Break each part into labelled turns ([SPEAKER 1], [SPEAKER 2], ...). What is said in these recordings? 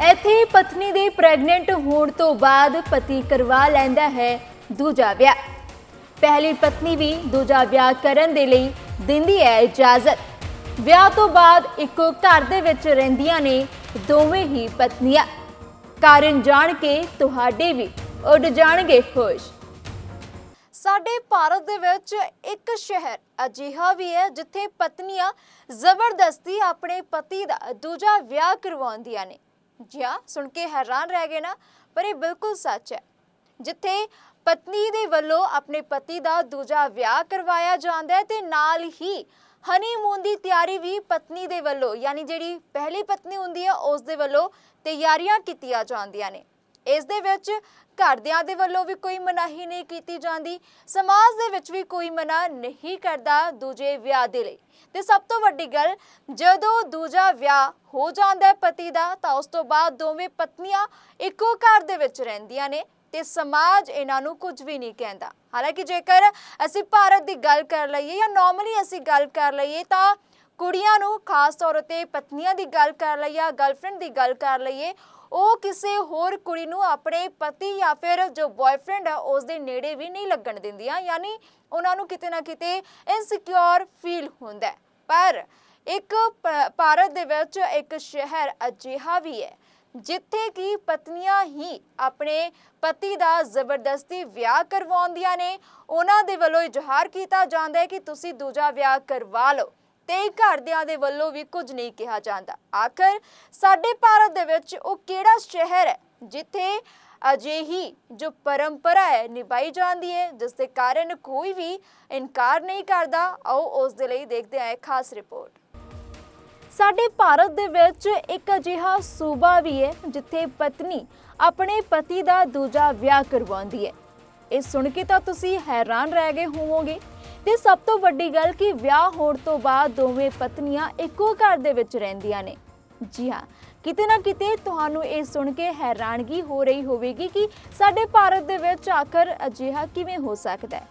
[SPEAKER 1] ਇੱਥੇ ਪਤਨੀ ਦੇ ਪ੍ਰੈਗਨੈਂਟ ਹੋਣ ਤੋਂ ਬਾਅਦ ਪਤੀ ਕਰਵਾ ਲੈਂਦਾ ਹੈ ਦੂਜਾ ਵਿਆਹ। ਪਹਿਲੀ ਪਤਨੀ ਵੀ ਦੂਜਾ ਵਿਆਹ ਕਰਨ ਦੇ ਲਈ ਦਿੰਦੀ ਹੈ ਇਜਾਜ਼ਤ। ਵਿਆਹ ਤੋਂ ਬਾਅਦ ਇੱਕੋ ਘਰ ਦੇ ਵਿੱਚ ਰਹਿੰਦੀਆਂ ਨੇ ਦੋਵੇਂ ਹੀ ਪਤਨੀਆਂ। ਕਾਰਨ ਜਾਣ ਕੇ ਤੁਹਾਡੇ ਵੀ ਉੱਡ ਜਾਣਗੇ ਖੁਸ਼। ਸਾਡੇ ਭਾਰਤ ਦੇ ਵਿੱਚ ਇੱਕ ਸ਼ਹਿਰ ਅਜਿਹਾ ਵੀ ਹੈ ਜਿੱਥੇ ਪਤਨੀਆਂ ਜ਼ਬਰਦਸਤੀ ਆਪਣੇ ਪਤੀ ਦਾ ਦੂਜਾ ਵਿਆਹ ਕਰਵਾਉਂਦੀਆਂ ਨੇ। ਜੀ ਹਾਂ ਸੁਣ ਕੇ ਹੈਰਾਨ ਰਹਿ ਗਏ ਨਾ, ਪਰ ਇਹ ਬਿਲਕੁਲ ਸੱਚ ਹੈ। ਜਿੱਥੇ ਪਤਨੀ ਦੇ ਵੱਲੋਂ ਆਪਣੇ ਪਤੀ ਦਾ ਦੂਜਾ ਵਿਆਹ ਕਰਵਾਇਆ ਜਾਂਦਾ ਹੈ ਤੇ ਨਾਲ ਹੀ ਹਨੀਮੂਨ ਦੀ ਤਿਆਰੀ ਵੀ ਪਤਨੀ ਦੇ ਵੱਲੋਂ, ਯਾਨੀ ਜਿਹੜੀ ਪਹਿਲੀ ਪਤਨੀ ਹੁੰਦੀ ਹੈ ਉਸ ਦੇ ਵੱਲੋਂ ਤਿਆਰੀਆਂ ਕੀਤੀਆਂ ਜਾਂਦੀਆਂ ਨੇ। ਇਸ ਦੇ ਵਿੱਚ ਘਰਦਿਆਂ ਦੇ ਵੱਲੋਂ ਵੀ ਕੋਈ ਮਨਾਹੀ ਨਹੀਂ ਕੀਤੀ ਜਾਂਦੀ, ਸਮਾਜ ਦੇ ਵਿੱਚ ਵੀ ਕੋਈ ਮਨਾ ਨਹੀਂ ਕਰਦਾ ਦੂਜੇ ਵਿਆਹ ਦੇ ਲਈ। ਤੇ ਸਭ ਤੋਂ ਵੱਡੀ ਗੱਲ, ਜਦੋਂ ਦੂਜਾ ਵਿਆਹ ਹੋ ਜਾਂਦਾ ਹੈ ਪਤੀ ਦਾ, ਤਾਂ ਉਸ ਤੋਂ ਬਾਅਦ ਦੋਵੇਂ ਪਤਨੀਆਂ ਇੱਕੋ ਘਰ ਦੇ ਵਿੱਚ ਰਹਿੰਦੀਆਂ ਨੇ ਤੇ ਸਮਾਜ ਇਹਨਾਂ ਨੂੰ ਕੁਝ ਵੀ ਨਹੀਂ ਕਹਿੰਦਾ। ਹਾਲਾਂਕਿ ਜੇਕਰ ਅਸੀਂ ਭਾਰਤ ਦੀ ਗੱਲ ਕਰ ਲਈਏ ਜਾਂ ਨਾਰਮਲੀ ਅਸੀਂ ਗੱਲ ਕਰ ਲਈਏ, ਤਾਂ ਕੁੜੀਆਂ ਨੂੰ ਖਾਸ ਤੌਰ ਤੇ ਪਤਨੀਆਂ ਦੀ ਗੱਲ ਕਰ ਲਈਏ ਜਾਂ ਗਰਲਫ੍ਰੈਂਡ ਦੀ ਗੱਲ ਕਰ ਲਈਏ ਉਹ ਕਿਸੇ ਹੋਰ ਕੁੜੀ ਨੂੰ ਆਪਣੇ ਪਤੀ ਜਾਂ ਫਿਰ ਜੋ ਬॉयਫ੍ਰੈਂਡ ਹੈ ਉਸ ਦੇ ਨੇੜੇ ਵੀ ਨਹੀਂ ਲੱਗਣ ਦਿੰਦੀਆਂ, ਯਾਨੀ ਉਹਨਾਂ ਨੂੰ ਕਿਤੇ ਨਾ ਕਿਤੇ ਇਨਸਿਕਿਉਰ ਫੀਲ ਹੁੰਦਾ ਪਰ ਇੱਕ ਭਾਰਤ ਦੇ ਵਿੱਚ ਇੱਕ ਸ਼ਹਿਰ ਅਜਿਹਾ ਵੀ ਹੈ, ਜਿੱਥੇ ਕਿ ਪਤਨੀਆਂ ਹੀ ਆਪਣੇ ਪਤੀ ਦਾ ਜ਼ਬਰਦਸਤੀ ਵਿਆਹ ਕਰਵਾਉਂਦੀਆਂ ਨੇ। ਉਹਨਾਂ ਦੇ ਵੱਲੋਂ ਇਜ਼ਹਾਰ ਕੀਤਾ ਜਾਂਦਾ ਹੈ ਕਿ ਤੁਸੀਂ ਦੂਜਾ ਵਿਆਹ ਕਰਵਾ ਲਓ। ਤੇ ਘਰਦਿਆਂ ਦੇ ਵੱਲੋਂ ਵੀ ਕੁਝ ਨਹੀਂ ਕਿਹਾ ਜਾਂਦਾ। ਆਖਰ ਸਾਡੇ ਭਾਰਤ ਦੇ ਵਿੱਚ ਉਹ ਕਿਹੜਾ ਸ਼ਹਿਰ ਹੈ, ਜਿੱਥੇ ਅਜਿਹੀ ਜੋ ਪਰੰਪਰਾ ਹੈ ਨਿਭਾਈ ਜਾਂਦੀ ਹੈ, ਜਿਸ ਦੇ ਕਾਰਨ ਕੋਈ ਵੀ ਇਨਕਾਰ ਨਹੀਂ ਕਰਦਾ? ਆਓ ਉਸ ਦੇ ਲਈ ਦੇਖਦੇ ਹਾਂ ਇਹ ਖਾਸ ਰਿਪੋਰਟ। ਸਾਡੇ ਭਾਰਤ ਦੇ ਵਿੱਚ ਇੱਕ ਅਜਿਹਾ ਸੂਬਾ ਵੀ ਹੈ, ਜਿੱਥੇ ਪਤਨੀ ਆਪਣੇ ਪਤੀ ਦਾ ਦੂਜਾ ਵਿਆਹ ਕਰਵਾਉਂਦੀ ਹੈ। ਇਹ ਸੁਣ ਕੇ ਤਾਂ ਤੁਸੀਂ ਹੈਰਾਨ ਰਹਿ ਗਏ ਹੋਵੋਗੇ। ਤੇ ਸਭ ਤੋਂ ਵੱਡੀ ਗੱਲ ਕਿ ਵਿਆਹ ਹੋਣ ਤੋਂ ਬਾਅਦ ਦੋਵੇਂ ਪਤਨੀਆਂ ਇੱਕੋ ਘਰ ਦੇ ਵਿੱਚ ਰਹਿੰਦੀਆਂ ਨੇ। ਜੀ ਹਾਂ, ਕਿਤੇ ਨਾ ਕਿਤੇ ਤੁਹਾਨੂੰ ਇਹ ਸੁਣ ਕੇ ਹੈਰਾਨਗੀ ਹੋ ਰਹੀ ਹੋਵੇਗੀ ਕਿ ਸਾਡੇ ਭਾਰਤ ਦੇ ਵਿੱਚ ਆਖਰ ਅਜਿਹਾ ਕਿਵੇਂ ਹੋ ਸਕਦਾ ਹੈ।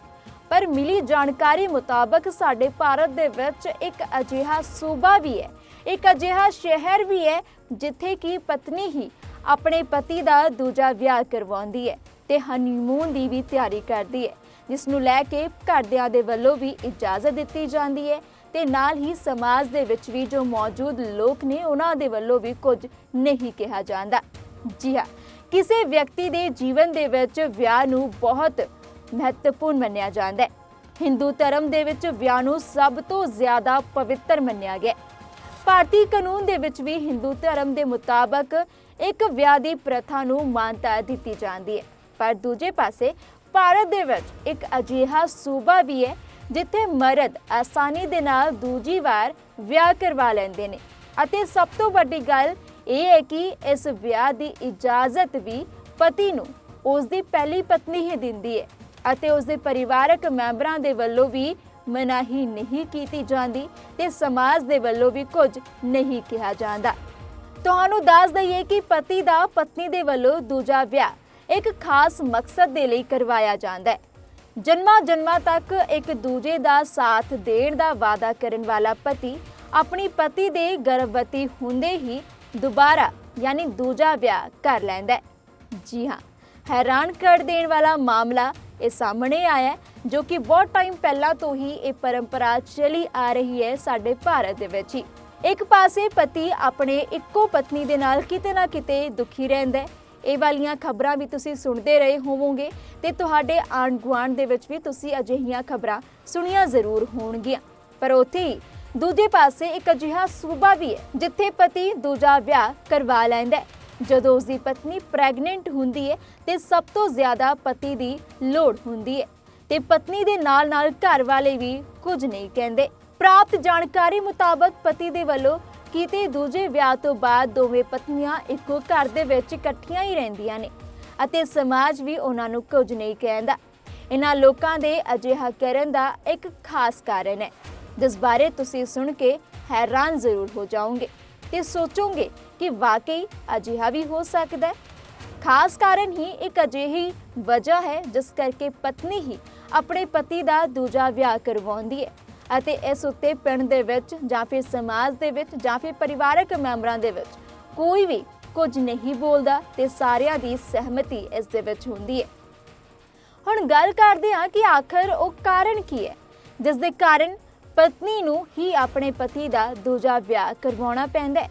[SPEAKER 1] ਪਰ ਮਿਲੀ ਜਾਣਕਾਰੀ ਮੁਤਾਬਕ ਸਾਡੇ ਭਾਰਤ ਦੇ ਵਿੱਚ ਇੱਕ ਅਜਿਹਾ ਸੂਬਾ ਵੀ ਹੈ, ਇੱਕ ਅਜਿਹਾ ਸ਼ਹਿਰ ਵੀ ਹੈ, ਜਿੱਥੇ ਕਿ ਪਤਨੀ ਹੀ ਆਪਣੇ ਪਤੀ ਦਾ ਦੂਜਾ ਵਿਆਹ ਕਰਵਾਉਂਦੀ ਹੈ ਤੇ ਹਨੀਮੂਨ ਦੀ ਵੀ ਤਿਆਰੀ ਕਰਦੀ ਹੈ। ਜਿਸ ਨੂੰ ਲੈ ਕੇ ਘਰਦਿਆਂ ਦੇ ਵੱਲੋਂ ਵੀ ਇਜਾਜ਼ਤ ਦਿੱਤੀ ਜਾਂਦੀ ਹੈ ਤੇ ਨਾਲ ਹੀ ਸਮਾਜ ਦੇ ਵਿੱਚ ਵੀ ਜੋ ਮੌਜੂਦ ਲੋਕ ਨੇ ਉਹਨਾਂ ਦੇ ਵੱਲੋਂ ਵੀ ਕੁਝ ਨਹੀਂ ਕਿਹਾ ਜਾਂਦਾ। ਜੀ ਹਾਂ, ਕਿਸੇ ਵਿਅਕਤੀ ਦੇ ਜੀਵਨ ਦੇ ਵਿੱਚ ਵਿਆਹ ਨੂੰ ਬਹੁਤ ਮਹੱਤਵਪੂਰਨ ਮੰਨਿਆ ਜਾਂਦਾ ਹੈ। ਹਿੰਦੂ ਧਰਮ ਦੇ ਵਿੱਚ ਵਿਆਹ ਨੂੰ ਸਭ ਤੋਂ ਜ਼ਿਆਦਾ ਪਵਿੱਤਰ ਮੰਨਿਆ ਗਿਆ ਭਾਰਤੀ ਕਾਨੂੰਨ ਦੇ ਵਿੱਚ ਵੀ ਹਿੰਦੂ ਧਰਮ ਦੇ ਮੁਤਾਬਕ ਇੱਕ ਵਿਆਹ ਦੀ ਪ੍ਰਥਾ ਨੂੰ ਮਾਨਤਾ ਦਿੱਤੀ ਜਾਂਦੀ ਹੈ। ਪਰ ਦੂਜੇ ਪਾਸੇ ਭਾਰਤ ਦੇ ਵਿੱਚ ਇੱਕ ਅਜਿਹਾ ਸੂਬਾ ਵੀ ਹੈ ਜਿੱਥੇ ਮਰਦ ਆਸਾਨੀ ਦੇ ਨਾਲ ਦੂਜੀ ਵਾਰ ਵਿਆਹ ਕਰਵਾ ਲੈਂਦੇ ਨੇ। ਅਤੇ ਸਭ ਤੋਂ ਵੱਡੀ ਗੱਲ ਇਹ ਹੈ ਕਿ ਇਸ ਵਿਆਹ ਦੀ ਇਜਾਜ਼ਤ ਵੀ ਪਤੀ ਨੂੰ ਉਸ ਦੀ ਪਹਿਲੀ ਪਤਨੀ ਹੀ ਦਿੰਦੀ ਹੈ ਅਤੇ ਉਸ ਦੇ ਪਰਿਵਾਰਕ ਮੈਂਬਰਾਂ ਦੇ ਵੱਲੋਂ ਵੀ ਮਨਾਹੀ ਨਹੀਂ ਕੀਤੀ ਜਾਂਦੀ ਤੇ ਸਮਾਜ ਦੇ ਵੱਲੋਂ ਵੀ ਕੁਝ ਨਹੀਂ ਕਿਹਾ ਜਾਂਦਾ। ਤੁਹਾਨੂੰ ਦੱਸ ਦਈਏ ਕਿ ਪਤੀ ਦਾ ਪਤਨੀ ਦੇ ਵੱਲੋਂ ਦੂਜਾ ਵਿਆਹ ਇੱਕ ਖਾਸ ਮਕਸਦ ਦੇ ਲਈ ਕਰਵਾਇਆ ਜਾਂਦਾ ਹੈ। ਜਨਮਾਂ ਜਨਮਾਂ ਤੱਕ ਇੱਕ ਦੂਜੇ ਦਾ ਸਾਥ ਦੇਣ ਦਾ ਵਾਅਦਾ ਕਰਨ ਵਾਲਾ ਪਤੀ ਆਪਣੀ ਪਤੀ ਦੇ ਗਰਭਵਤੀ ਹੁੰਦੇ ਹੀ ਦੁਬਾਰਾ, ਯਾਨੀ ਦੂਜਾ ਵਿਆਹ ਕਰ ਲੈਂਦਾ ਹੈ। ਜੀ ਹਾਂ, ਹੈਰਾਨ ਕਰ ਦੇਣ ਵਾਲਾ ਮਾਮਲਾ ਇਹ ਸਾਹਮਣੇ ਆਇਆ ਜੋ ਕਿ ਬਹੁਤ ਟਾਈਮ ਪਹਿਲਾਂ ਤੋਂ ਹੀ ਇਹ ਪਰੰਪਰਾ ਚਲੀ ਆ ਰਹੀ ਹੈ ਸਾਡੇ ਭਾਰਤ ਦੇ ਵਿੱਚ ਹੀ। ਇੱਕ ਪਾਸੇ ਪਤੀ ਆਪਣੇ ਇੱਕੋ ਪਤਨੀ ਦੇ ਨਾਲ ਕਿਤੇ ਨਾ ਕਿਤੇ ਦੁਖੀ ਰਹਿੰਦਾ ਹੈ ਇਹ ਵਾਲੀਆਂ ਖਬਰਾਂ ਵੀ ਤੁਸੀਂ ਸੁਣਦੇ ਰਹੇ ਹੋਵੋਗੇ ਤੇ ਤੁਹਾਡੇ ਆਂਢ ਗੁਆਂਢ ਦੇ ਵਿੱਚ ਵੀ ਤੁਸੀਂ ਅਜਿਹੀਆਂ ਖਬਰਾਂ ਸੁਣੀਆਂ ਜ਼ਰੂਰ ਹੋਣਗੀਆਂ। ਪਰ ਉੱਥੇ ਹੀ ਦੂਜੇ ਪਾਸੇ ਇੱਕ ਅਜਿਹਾ ਸੂਬਾ ਵੀ ਹੈ, ਜਿੱਥੇ ਪਤੀ ਦੂਜਾ ਵਿਆਹ ਕਰਵਾ ਲੈਂਦਾ ਹੈ। ਜਦੋਂ ਉਸ ਦੀ ਪਤਨੀ ਪ੍ਰੈਗਨੈਂਟ ਹੁੰਦੀ ਹੈ, ਤੇ ਸਭ ਤੋਂ ਜ਼ਿਆਦਾ ਪਤੀ ਦੀ ਲੋੜ ਹੁੰਦੀ ਹੈ। ਤੇ ਪਤਨੀ ਦੇ ਨਾਲ-ਨਾਲ ਘਰ ਵਾਲੇ ਵੀ ਕੁਝ ਨਹੀਂ ਕਹਿੰਦੇ। ਪ੍ਰਾਪਤ ਜਾਣਕਾਰੀ ਮੁਤਾਬਕ ਪਤੀ ਦੇ ਵੱਲੋਂ ਕਿਤੇ, ਦੂਜੇ ਵਿਆਹ ਤੋਂ ਬਾਅਦ ਦੋਵੇਂ ਪਤਨੀਆਂ ਇੱਕੋ ਘਰ ਦੇ ਵਿੱਚ ਇਕੱਠੀਆਂ ਹੀ ਰਹਿੰਦੀਆਂ ਨੇ ਅਤੇ ਸਮਾਜ ਵੀ ਉਹਨਾਂ ਨੂੰ ਕੁਝ ਨਹੀਂ ਕਹਿੰਦਾ। ਇਹਨਾਂ ਲੋਕਾਂ ਦੇ ਅਜਿਹਾ ਕਰਨ ਦਾ ਇੱਕ ਖਾਸ ਕਾਰਨ ਹੈ। ਜਿਸ ਬਾਰੇ ਤੁਸੀਂ ਸੁਣ ਕੇ ਹੈਰਾਨ ਜ਼ਰੂਰ ਹੋ ਜਾਓਗੇ ਤੇ ਸੋਚੋਗੇ ਕਿ ਵਾਕਈ ਅਜਿਹਾ ਵੀ ਹੋ ਸਕਦਾ ਹੈ। ਖਾਸ ਕਾਰਨ ਹੀ ਇੱਕ ਅਜਿਹੀ ਵਜ੍ਹਾ ਹੈ ਜਿਸ ਕਰਕੇ ਪਤਨੀ ਹੀ ਆਪਣੇ ਪਤੀ ਦਾ ਦੂਜਾ ਵਿਆਹ ਕਰਵਾਉਂਦੀ ਹੈ। ਅਤੇ ਇਸ ਉੱਤੇ ਪਿੰਡ ਦੇ ਵਿੱਚ ਜਾਂ ਫਿਰ ਸਮਾਜ ਦੇ ਵਿੱਚ ਜਾਂ ਫਿਰ ਪਰਿਵਾਰਕ ਮੈਂਬਰਾਂ ਦੇ ਵਿੱਚ ਕੋਈ ਵੀ ਕੁਝ ਨਹੀਂ ਬੋਲਦਾ ਤੇ ਸਾਰਿਆਂ ਦੀ ਸਹਿਮਤੀ ਇਸ ਦੇ ਵਿੱਚ ਹੁੰਦੀ ਹੈ। ਹੁਣ ਗੱਲ ਕਰਦੇ ਹਾਂ ਕਿ ਆਖਰ ਉਹ ਕਾਰਨ ਕੀ ਹੈ, ਜਿਸ ਦੇ ਕਾਰਨ ਪਤਨੀ ਨੂੰ ਹੀ ਆਪਣੇ ਪਤੀ ਦਾ ਦੂਜਾ ਵਿਆਹ ਕਰਵਾਉਣਾ ਪੈਂਦਾ ਹੈ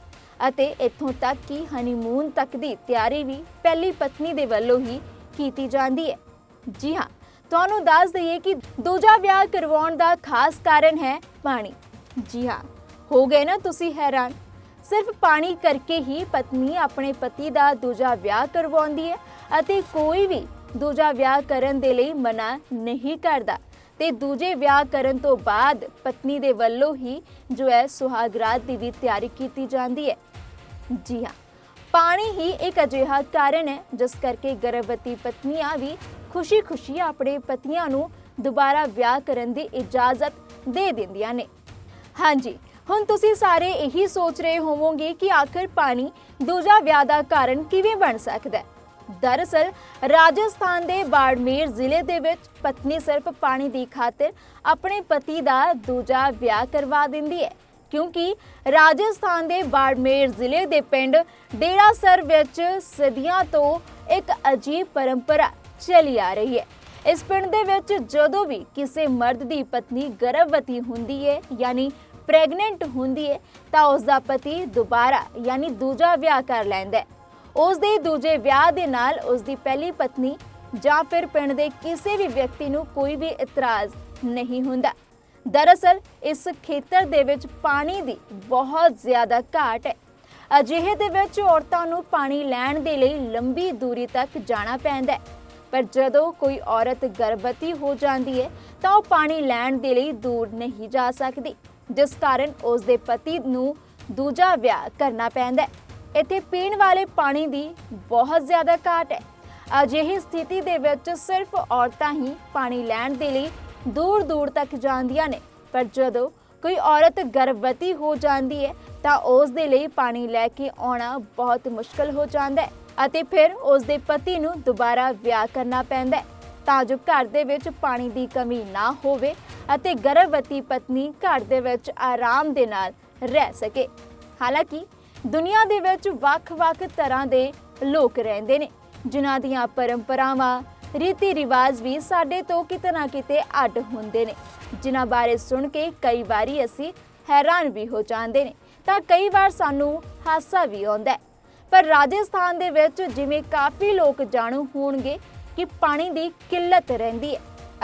[SPEAKER 1] ਅਤੇ ਇੱਥੋਂ ਤੱਕ ਕਿ ਹਨੀਮੂਨ ਤੱਕ ਦੀ ਤਿਆਰੀ ਵੀ ਪਹਿਲੀ ਪਤਨੀ ਦੇ ਵੱਲੋਂ ਹੀ ਕੀਤੀ ਜਾਂਦੀ ਹੈ। ਜੀ ਹਾਂ ਤੁਹਾਨੂੰ ਦੱਸ ਦਈਏ ਕਿ ਦੂਜਾ ਵਿਆਹ ਕਰਵਾਉਣ ਦਾ ਖਾਸ ਕਾਰਨ ਹੈ ਪਾਣੀ। ਜੀ ਹਾਂ, ਹੋ ਗਏ ਨਾ ਤੁਸੀਂ ਹੈਰਾਨ। ਸਿਰਫ ਪਾਣੀ ਕਰਕੇ ਹੀ ਪਤਨੀ ਆਪਣੇ ਪਤੀ ਦਾ ਦੂਜਾ ਵਿਆਹ ਕਰਵਾਉਂਦੀ ਹੈ ਅਤੇ ਕੋਈ ਵੀ ਦੂਜਾ ਵਿਆਹ ਕਰਨ ਦੇ ਲਈ ਮਨਾ ਨਹੀਂ ਕਰਦਾ। ਤੇ ਦੂਜੇ ਵਿਆਹ ਕਰਨ ਤੋਂ ਬਾਅਦ ਪਤਨੀ ਦੇ ਵੱਲੋਂ ਹੀ ਜੋ ਹੈ ਸੁਹਾਗਰਾਤ ਦੀ ਵੀ ਤਿਆਰੀ ਕੀਤੀ ਜਾਂਦੀ ਹੈ। ਜੀ ਹਾਂ, ਪਾਣੀ ਹੀ ਇੱਕ ਅਜਿਹਾ ਕਾਰਨ ਹੈ ਜਿਸ ਕਰਕੇ ਗਰਭਵਤੀ ਪਤਨੀਆਂ ਵੀ ਖੁਸ਼ੀ-ਖੁਸ਼ੀ ਆਪਣੇ ਪਤੀਆਂ ਨੂੰ ਦੁਬਾਰਾ ਵਿਆਹ ਕਰਨ ਦੀ ਇਜਾਜ਼ਤ ਦੇ ਦਿੰਦੀਆਂ ਨੇ। ਹਾਂਜੀ, ਹੁਣ ਤੁਸੀਂ ਸਾਰੇ ਇਹੀ ਸੋਚ ਰਹੇ ਹੋਵੋਗੇ ਕਿ ਆਖਰ ਪਾਣੀ ਦੂਜਾ ਵਿਆਹ ਦਾ ਕਾਰਨ ਕਿਵੇਂ ਬਣ ਸਕਦਾ ਹੈ? ਦਰਅਸਲ, ਰਾਜਸਥਾਨ ਦੇ ਬਾੜਮੇਰ ਜ਼ਿਲ੍ਹੇ ਦੇ ਵਿੱਚ ਪਤਨੀ ਸਿਰਫ ਪਾਣੀ ਦੀ ਖਾਤਰ ਆਪਣੇ ਪਤੀ ਦਾ ਦੂਜਾ ਵਿਆਹ ਕਰਵਾ ਦਿੰਦੀ ਹੈ, ਕਿਉਂਕਿ ਰਾਜਸਥਾਨ ਦੇ ਬਾੜਮੇਰ ਜ਼ਿਲ੍ਹੇ ਦੇ ਪਿੰਡ ਡੇਰਾਸਰ ਵਿੱਚ ਸਦੀਆਂ ਤੋਂ ਇੱਕ ਅਜੀਬ ਪਰੰਪਰਾ ਚਲੀ ਆ ਰਹੀ ਹੈ। ਇਸ ਪਿੰਡ ਦੇ ਵਿੱਚ ਜਦੋਂ ਵੀ ਕਿਸੇ ਮਰਦ ਦੀ ਪਤਨੀ ਗਰਭਵਤੀ ਹੁੰਦੀ ਹੈ, ਯਾਨੀ ਪ੍ਰੈਗਨੈਂਟ ਹੁੰਦੀ ਹੈ, ਤਾਂ ਉਸ ਦਾ ਪਤੀ ਦੁਬਾਰਾ, ਯਾਨੀ ਦੂਜਾ ਵਿਆਹ ਕਰ ਲੈਂਦਾ ਹੈ। ਉਸ ਦੇ ਦੂਜੇ ਵਿਆਹ ਦੇ ਨਾਲ ਉਸ ਦੀ ਪਹਿਲੀ ਪਤਨੀ ਜਾਂ ਫਿਰ ਪਿੰਡ ਦੇ ਕਿਸੇ ਵੀ ਵਿਅਕਤੀ ਨੂੰ ਕੋਈ ਵੀ ਇਤਰਾਜ਼ ਨਹੀਂ ਹੁੰਦਾ। ਦਰਅਸਲ, ਇਸ ਖੇਤਰ ਦੇ ਵਿੱਚ ਪਾਣੀ ਦੀ ਬਹੁਤ ਜ਼ਿਆਦਾ ਘਾਟ ਹੈ। ਅਜਿਹੇ ਦੇ ਵਿੱਚ ਔਰਤਾਂ ਨੂੰ ਪਾਣੀ ਲੈਣ ਦੇ ਲਈ ਲੰਬੀ ਦੂਰੀ ਤੱਕ ਜਾਣਾ ਪੈਂਦਾ ਹੈ। ਪਰ ਜਦੋਂ ਕੋਈ ਔਰਤ ਗਰਭਵਤੀ ਹੋ ਜਾਂਦੀ ਹੈ, ਤਾਂ ਉਹ ਪਾਣੀ ਲੈਣ ਦੇ ਲਈ ਦੂਰ ਨਹੀਂ ਜਾ ਸਕਦੀ, ਜਿਸ ਕਾਰਨ ਉਸ ਦੇ ਪਤੀ ਨੂੰ ਦੂਜਾ ਵਿਆਹ ਕਰਨਾ ਪੈਂਦਾ ਹੈ। ਇੱਥੇ ਪੀਣ ਵਾਲੇ ਪਾਣੀ ਦੀ ਬਹੁਤ ਜ਼ਿਆਦਾ ਘਾਟ ਹੈ। ਅਜਿਹੀ ਸਥਿਤੀ ਦੇ ਵਿੱਚ ਸਿਰਫ ਔਰਤਾਂ ਹੀ ਪਾਣੀ ਲੈਣ ਦੇ ਲਈ ਦੂਰ ਦੂਰ ਤੱਕ ਜਾਂਦੀਆਂ ਨੇ। ਪਰ ਜਦੋਂ ਕੋਈ ਔਰਤ ਗਰਭਵਤੀ ਹੋ ਜਾਂਦੀ ਹੈ, ਤਾਂ ਉਸ ਦੇ ਲਈ ਪਾਣੀ ਲੈ ਕੇ ਆਉਣਾ ਬਹੁਤ ਮੁਸ਼ਕਲ ਹੋ ਜਾਂਦਾ ਹੈ। ਅਤੇ ਫਿਰ ਉਸ ਦੇ ਪਤੀ ਨੂੰ ਦੁਬਾਰਾ ਵਿਆਹ ਕਰਨਾ ਪੈਂਦਾ ਹੈ, ਤਾਂ ਜੋ ਘਰ ਦੇ ਵਿੱਚ ਪਾਣੀ ਦੀ ਕਮੀ ਨਾ ਹੋਵੇ ਅਤੇ ਗਰਭਵਤੀ ਪਤਨੀ ਘਰ ਦੇ ਵਿੱਚ ਆਰਾਮ ਦੇ ਨਾਲ ਰਹਿ ਸਕੇ। ਹਾਲਾਂਕਿ ਦੁਨੀਆ ਦੇ ਵਿੱਚ ਵੱਖ-ਵੱਖ ਤਰ੍ਹਾਂ ਦੇ ਲੋਕ ਰਹਿੰਦੇ ਨੇ, ਜਿਨ੍ਹਾਂ ਦੀਆਂ ਪਰੰਪਰਾਵਾਂ ਰੀਤੀ ਰਿਵਾਜ ਵੀ ਸਾਡੇ ਤੋਂ ਕਿਤੇ ਨਾ ਕਿਤੇ ਅੱਡ ਹੁੰਦੇ ਨੇ, ਜਿਨ੍ਹਾਂ ਬਾਰੇ ਸੁਣ ਕੇ ਕਈ ਵਾਰੀ ਅਸੀਂ ਹੈਰਾਨ ਵੀ ਹੋ ਜਾਂਦੇ ਨੇ, ਤਾਂ ਕਈ ਵਾਰ ਸਾਨੂੰ ਹਾਸਾ ਵੀ ਆਉਂਦਾ ਹੈ। ਪਰ ਰਾਜਸਥਾਨ ਦੇ ਵਿੱਚ ਜਿਵੇਂ ਕਾਫੀ ਲੋਕ ਜਾਣੂ ਹੋਣਗੇ ਕਿ ਪਾਣੀ ਦੀ ਕਿੱਲਤ ਰਹਿੰਦੀ ਹੈ।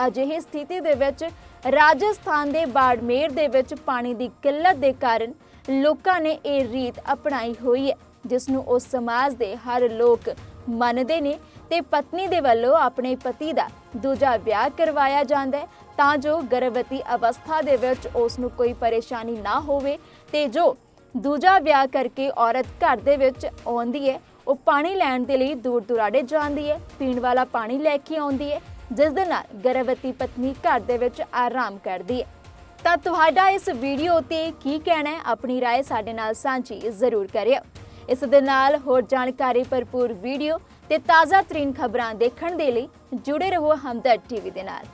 [SPEAKER 1] ਅਜਿਹੀ ਸਥਿਤੀ ਦੇ ਵਿੱਚ ਰਾਜਸਥਾਨ ਦੇ ਬਾੜਮੇਰ ਦੇ ਵਿੱਚ ਪਾਣੀ ਦੀ ਕਿੱਲਤ ਦੇ ਕਾਰਨ ਲੋਕਾਂ ਨੇ ਇਹ ਰੀਤ ਅਪਣਾਈ ਹੋਈ ਹੈ, ਜਿਸ ਨੂੰ ਉਸ ਸਮਾਜ ਦੇ ਹਰ ਲੋਕ ਮੰਨਦੇ ਨੇ ਤੇ ਪਤਨੀ ਦੇ ਵੱਲੋਂ ਆਪਣੇ ਪਤੀ ਦਾ ਦੂਜਾ ਵਿਆਹ ਕਰਵਾਇਆ ਜਾਂਦਾ ਹੈ। ਤਾਂ ਜੋ ਗਰਭਵਤੀ ਅਵਸਥਾ ਦੇ ਵਿੱਚ ਉਸ ਨੂੰ ਕੋਈ ਪਰੇਸ਼ਾਨੀ ਨਾ ਹੋਵੇ ਤੇ ਜੋ ਦੂਜਾ ਵਿਆਹ ਕਰਕੇ ਔਰਤ ਘਰ ਦੇ ਵਿੱਚ ਆਉਂਦੀ ਹੈ ਉਹ ਪਾਣੀ ਲੈਣ ਦੇ ਲਈ ਦੂਰ ਦੁਰਾਡੇ ਜਾਂਦੀ ਹੈ ਪੀਣ ਵਾਲਾ ਪਾਣੀ ਲੈ ਕੇ ਆਉਂਦੀ ਹੈ ਜਿਸ ਦੇ ਨਾਲ ਗਰਭਵਤੀ ਪਤਨੀ ਘਰ ਦੇ ਵਿੱਚ ਆਰਾਮ ਕਰਦੀ ਹੈ ਤਾਂ ਤੁਹਾਡਾ ਇਸ ਵੀਡੀਓ ਤੇ ਕੀ ਕਹਿਣਾ ਹੈ ਆਪਣੀ رائے ਸਾਡੇ ਨਾਲ ਸਾਂਝੀ ਜ਼ਰੂਰ ਕਰਿਓ ਇਸ ਦੇ ਨਾਲ ਹੋਰ ਜਾਣਕਾਰੀ ਭਰਪੂਰ ਵੀਡੀਓ ਤੇ ਤਾਜ਼ਾ ਤਰੀਨ ਖਬਰਾਂ ਦੇਖਣ ਦੇ ਲਈ ਜੁੜੇ ਰਹੋ ਹਮਦਰਦ ਟੀਵੀ ਦੇ ਨਾਲ